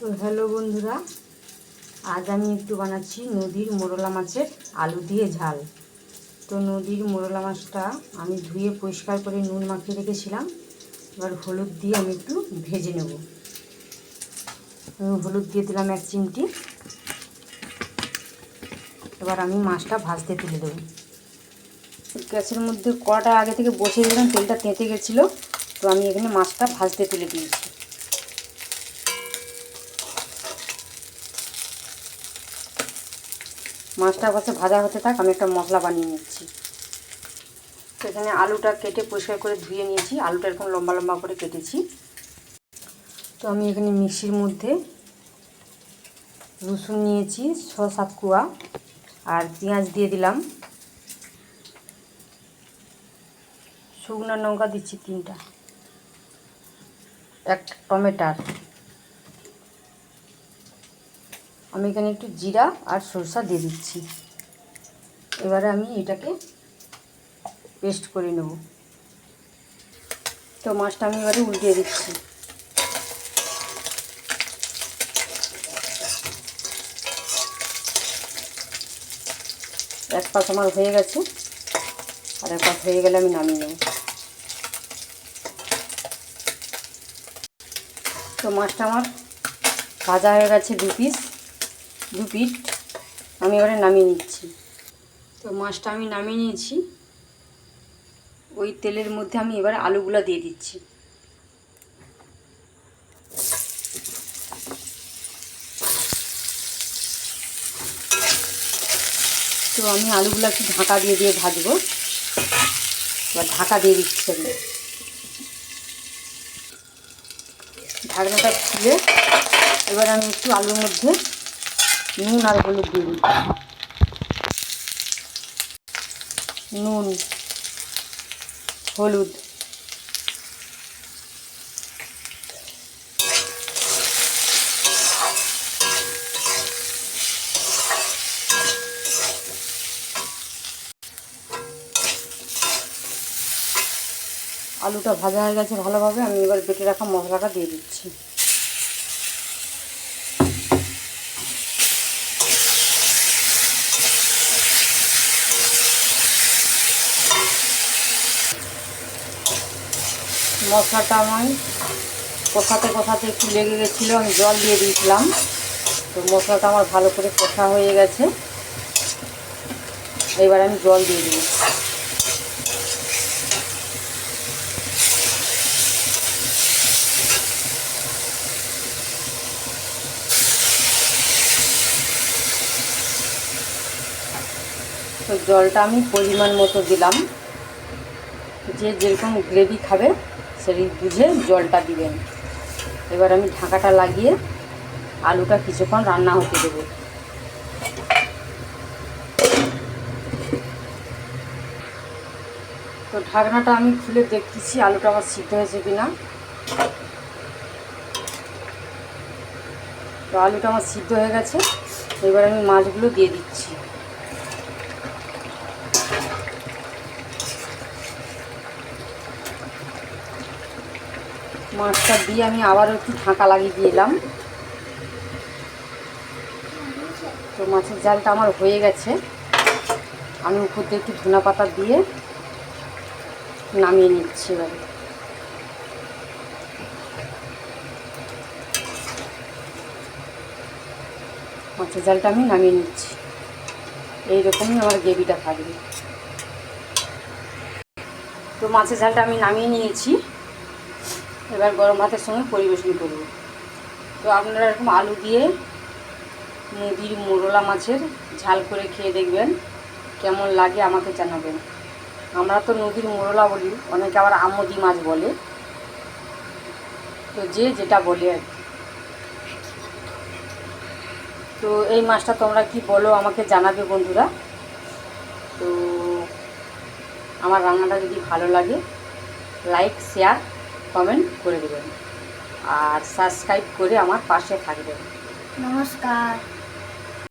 তো হ্যালো বন্ধুরা, আজ আমি একটু বানাচ্ছি নদীর মোরলা মাছের আলু দিয়ে ঝাল। তো নদীর মোরলা মাছটা আমি ধুয়ে পরিষ্কার করে নুন মাখিয়ে রেখেছিলাম, এবার হলুদ দিয়ে আমি একটু ভেজে নেব। হলুদ দিয়ে দিলাম এক চিমটি। এবার আমি মাছটা ভাজতে তুলে দেবো। গ্যাসের মধ্যে কড়াটা আগে থেকে বসিয়ে দিলাম, তেলটা তেঁতে গেছিল, তো আমি এখানে মাছটা ভাজতে তুলে দিয়েছি। মাছটা বসে ভাজা হতে থাক, আমি একটা মশলা বানিয়ে নিচ্ছি। সেখানে আলুটা কেটে পরিষ্কার করে ধুয়ে নিয়েছি। আলুটা এরকম লম্বা লম্বা করে কেটেছি। তো আমি এখানে মিক্সির মধ্যে রসুন নিয়েছি ছ সাত কুয়া, আর পেঁয়াজ দিয়ে দিলাম। শুকনো লঙ্কা দিচ্ছি তিনটা। এক টমেটার। আমি এখানে একটু জিরা আর সরষা দিয়ে দিচ্ছি। এবারে আমি এটাকে পেস্ট করে নেব। তো মাছটা আমি এবারে উল্টিয়ে দিচ্ছি। এক পাশ আমার হয়ে গেছে, আর এক পাশ হয়ে গেলে আমি নামিয়ে নেব। তো মাছটা আমার ভাজা হয়ে গেছে দু পিস দু পিট আমি এবারে নামিয়ে নিচ্ছি। তো মাছটা আমি নামিয়ে নিয়েছি। ওই তেলের মধ্যে আমি এবারে আলুগুলো দিয়ে দিচ্ছি। তো আমি আলুগুলো একটু ঢাকা দিয়ে দিয়ে ভাজবো। এবার ঢাকা দিয়ে দিচ্ছি আমি। ঢাকনাটা খুলে এবার আমি একটু আলুর মধ্যে নুন আর হলুদ দিয়ে দিচ্ছি নুন, হলুদ। আলুটা ভাজা হয়ে গেছে ভালোভাবে, আমি এবার বেটে রাখা মশলাটা দিয়ে দিচ্ছি। মশলাটা আমি কষাতে কষাতে একটু লেগে গেছিল, আমি জল দিয়ে দিয়েছিলাম। তো মশলাটা আমার ভালো করে কষা হয়ে গেছে। এবার আমি জল দিয়ে দিই তো জলটা আমি পরিমাণ মতো দিলাম। যে যেরকম গ্রেভি খাবে, সেই বুঝে জলটা দিবেন। এবার আমি ঢাকাটা লাগিয়ে আলুটা কিছুক্ষণ রান্না হতে দেবো। তো ঢাকনাটা আমি খুলে দেখতেছি আলুটা আমার সিদ্ধ হয়েছে কিনা। তো আলুটা আমার সিদ্ধ হয়ে গেছে। এবার আমি মাছগুলো দিয়ে দিচ্ছি। মাছটা দিয়ে আমি আবারও একটু ঢাকা লাগিয়ে দিলাম। তো মাছের জালটা আমার হয়ে গেছে। আমি উপর দিয়ে একটু ধনা পাতা দিয়ে নামিয়ে নিচ্ছি এবারে। মাছের জালটা আমি নামিয়ে নিচ্ছি। এইরকমই আমার গ্রেভিটা থাকবে। তো মাছের ঝালটা আমি নামিয়ে নিয়েছি। এবার গরম ভাতের সঙ্গে পরিবেশন করব। তো আপনারা এরকম আলু দিয়ে নদীর মোরলা মাছের ঝাল করে খেয়ে দেখবেন, কেমন লাগে আমাকে জানাবেন। আমরা তো নদীর মোরলা বলি, অনেকে আবার আমদি মাছ বলে। তো যে যেটা বলে আর। তো এই মাছটা তোমরা কি বলো আমাকে জানাবে বন্ধুরা। তো আমার রান্নাটা যদি ভালো লাগে, লাইক, শেয়ার কমেন্ট করে দেবেন। আর সাবস্ক্রাইব করে আমার পাশে থাকবেন। নমস্কার।